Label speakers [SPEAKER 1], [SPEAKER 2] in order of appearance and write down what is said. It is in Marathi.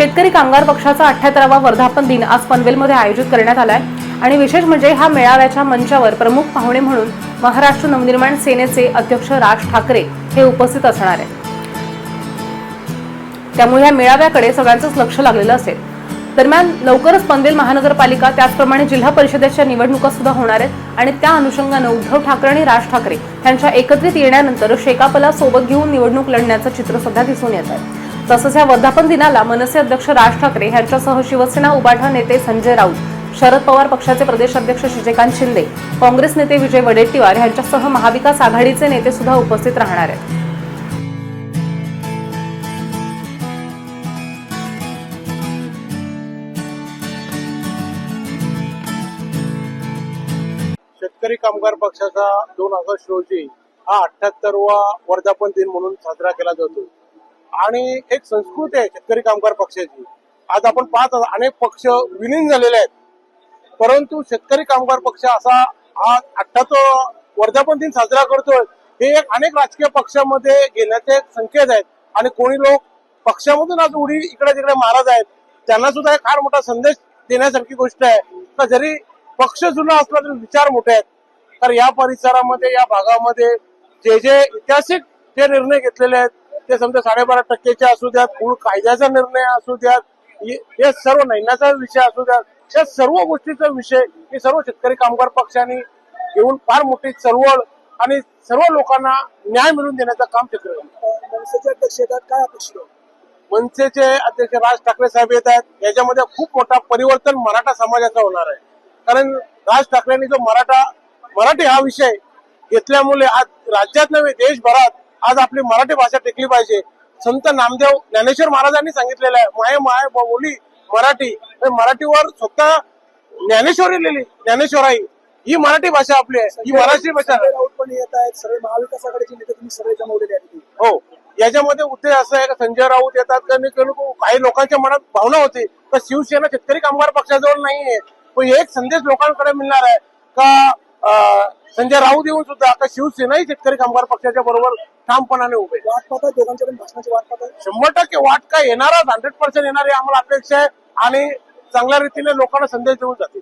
[SPEAKER 1] शेतकरी कामगार पक्षाचा अठ्ठ्याहत्तरावा वर्धापन दिन आज पनवेलमध्ये आयोजित करण्यात आलाय. आणि विशेष म्हणजे हा मेळाव्याच्या मंचावर प्रमुख पाहुणे म्हणून महाराष्ट्र नवनिर्माण सेनेचे अध्यक्ष राज ठाकरे हे उपस्थित असणार आहेत. त्यामुळे या मेळाव्याकडे सगळ्यांचंच लक्ष लागलेलं असेल. दरम्यान लवकरच पनवेल महानगरपालिका त्याचप्रमाणे जिल्हा परिषदेच्या निवडणुका सुद्धा होणार आहेत. आणि त्या अनुषंगानं उद्धव ठाकरे आणि राज ठाकरे यांच्या एकत्रित येण्यानंतर शेकापला सोबत घेऊन निवडणूक लढण्याचं चित्र सध्या दिसून येत आहे. तसंच या वर्धापन दिनाला मनसे अध्यक्ष राज ठाकरे यांच्यासह शिवसेना उबाठा नेते संजय राऊत शरद पवार पक्षाचे प्रदेश अध्यक्ष शिजेकांत शिंदे काँग्रेस नेते विजय वडेट्टीवार यांच्यासह महाविकास आघाडीचे नेते सुद्धा उपस्थित राहणार आहेत.
[SPEAKER 2] शेतकरी कामगार पक्षाचा दोन ऑगस्ट रोजी हा अठ्याहत्तरवा वर्धापन दिन म्हणून साजरा केला जातो. आणि एक संस्कृती आहे शेतकरी कामगार पक्षाची. आज आपण पाहत अनेक पक्ष विलीन झालेले आहेत. परंतु शेतकरी कामगार पक्ष असा हा अठ्याहत्तर वर्धापन दिन साजरा करतोय. हे एक अनेक राजकीय पक्षामध्ये गेल्याचे संकेत आहेत. आणि कोणी लोक पक्षामधून आज उडी इकडे तिकडे मारत आहेत त्यांना सुद्धा एक फार मोठा संदेश देण्यासारखी गोष्ट आहे. का जरी पक्ष जुना असला तरी विचार मोठे आहेत. तर या परिसरामध्ये या भागामध्ये जे जे ऐतिहासिक जे निर्णय घेतलेले आहेत ते समजा साडेबारा टक्केचे असू द्यात मूळ कायद्याचा निर्णय असू द्यात हे सर्व नैन्याचा विषय असू द्यात या सर्व गोष्टीचा विषय हे सर्व शेतकरी कामगार पक्षाने घेऊन फार मोठी चळवळ आणि सर्व लोकांना न्याय मिळवून देण्याचं काम चित्र
[SPEAKER 3] मनसेचे अध्यक्ष येतात काय अपेक्षित?
[SPEAKER 2] मनसेचे अध्यक्ष राज ठाकरे साहेब येत आहेत. याच्यामध्ये खूप मोठा परिवर्तन मराठा समाजाचा होणार आहे. कारण राज ठाकरेंनी जो मराठा मराठी हा विषय घेतल्यामुळे आज राज्यात नव्हे देशभरात आज आपली मराठी भाषा टिकली पाहिजे. संत नामदेव ज्ञानेश्वर महाराजांनी सांगितलेलं आहे माय माय बोली मराठी. मराठीवर स्वतः ज्ञानेश्वरी लिहिली ज्ञानेश्वराई. ही मराठी भाषा आपली आहे ही मराठी भाषा.
[SPEAKER 3] राऊत पण येत आहेत सर्व महाविकास आघाडीचे नेते तुम्ही सर्व जमवलेले आहेत.
[SPEAKER 2] हो. याच्यामध्ये उद्देश असं आहे का संजय राऊत येतात काही लोकांच्या मनात भावना होती का शिवसेना शेतकरी कामगार पक्षाजवळ नाहीये. पण एक संदेश लोकांकडे मिळणार आहे का संजय राऊत येऊन सुद्धा का शिवसेनाही शेतकरी कामगार पक्षाच्या बरोबर ठामपणाने उभे.
[SPEAKER 3] वाट पाहतात दोघांच्या पण भाषणाची वाट पाहतात
[SPEAKER 2] शंभर टक्के वाट काय येणारच हंड्रेड पर्सेंट येणार आहे आम्हाला अपेक्षा आहे आणि चांगल्या रीतीने लोकांना संदेश देऊन जातील